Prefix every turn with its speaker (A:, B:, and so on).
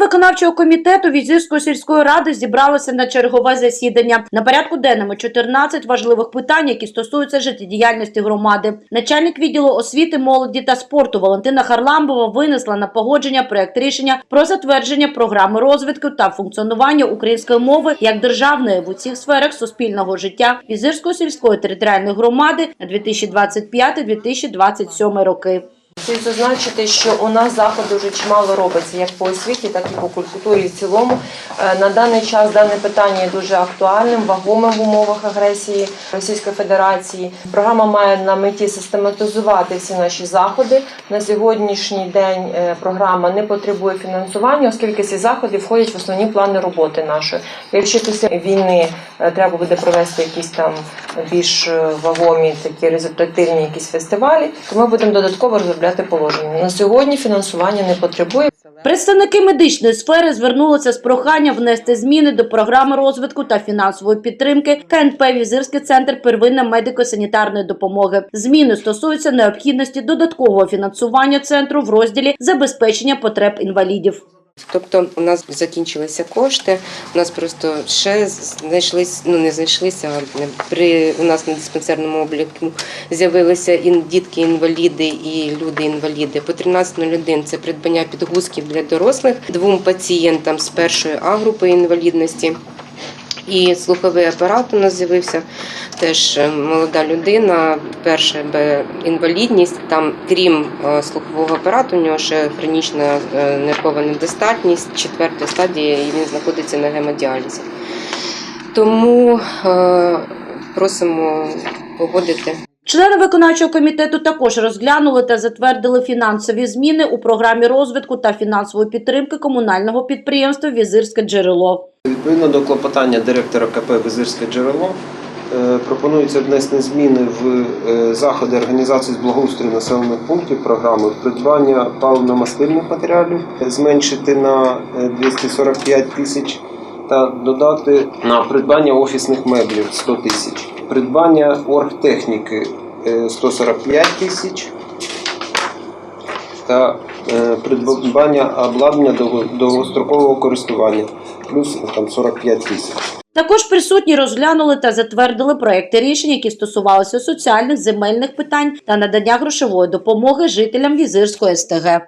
A: виконавчого комітету Візирської сільської ради зібралося на чергове засідання. На порядку денному 14 важливих питань, які стосуються життєдіяльності громади. Начальник відділу освіти, молоді та спорту Валентина Харламбова винесла на погодження проект рішення про затвердження програми розвитку та функціонування української мови як державної в усіх сферах суспільного життя Візирської сільської територіальної громади на 2025-2027 роки.
B: Слід зазначити, що у нас заходи вже чимало робиться як по освіті, так і по культурі в цілому. Е, На даний час дане питання є дуже актуальним, вагомим в умовах агресії Російської Федерації. Програма має на меті систематизувати всі наші заходи. На сьогоднішній день е, програма не потребує фінансування, оскільки ці заходи входять в основні плани роботи нашої. Якщо після війни е, треба буде провести якісь там більш вагомі такі результативні якісь фестивалі, то ми будемо додатково розробляти положення. На сьогодні фінансування не потребує.
A: Представники медичної сфери звернулися з проханням внести зміни до програми розвитку та фінансової підтримки КНП Візирський центр первинної медико-санітарної допомоги. Зміни стосуються необхідності додаткового фінансування центру в розділі забезпечення потреб інвалідів.
C: Тобто у нас закінчилися кошти. У нас просто ще знайшлись, ну не знайшлися. а При у нас на диспансерному обліку з'явилися дітки-інваліди і люди-інваліди. По 13.01 це придбання підгузків для дорослих двом пацієнтам з першої А групи інвалідності. І слуховий апарат у нас з'явився теж е, молода людина, перша інвалідність. Там, крім е, слухового апарату, у нього ще хронічна е, нервова недостатність, четверта стадія, і він знаходиться на гемодіалізі. Тому просимо погодити.
A: Члени виконавчого комітету також розглянули та затвердили фінансові зміни у програмі розвитку та фінансової підтримки комунального підприємства Візирське джерело.
D: Відповідно до клопотання директора КП Визирське джерело е, пропонується внести зміни в е, заходи організації з благоустрою населених пунктів програми придбання паливно-мастильних матеріалів, е, зменшити на е, 245 тисяч та додати на придбання офісних меблів 100 тисяч, придбання оргтехніки е, 145 тисяч та е, придбання обладнання довго- довгострокового користування плюс там 45 тисяч.
A: Також присутні розглянули та затвердили проекти рішень, які стосувалися соціальних земельних питань та надання грошової допомоги жителям Візирської СТГ.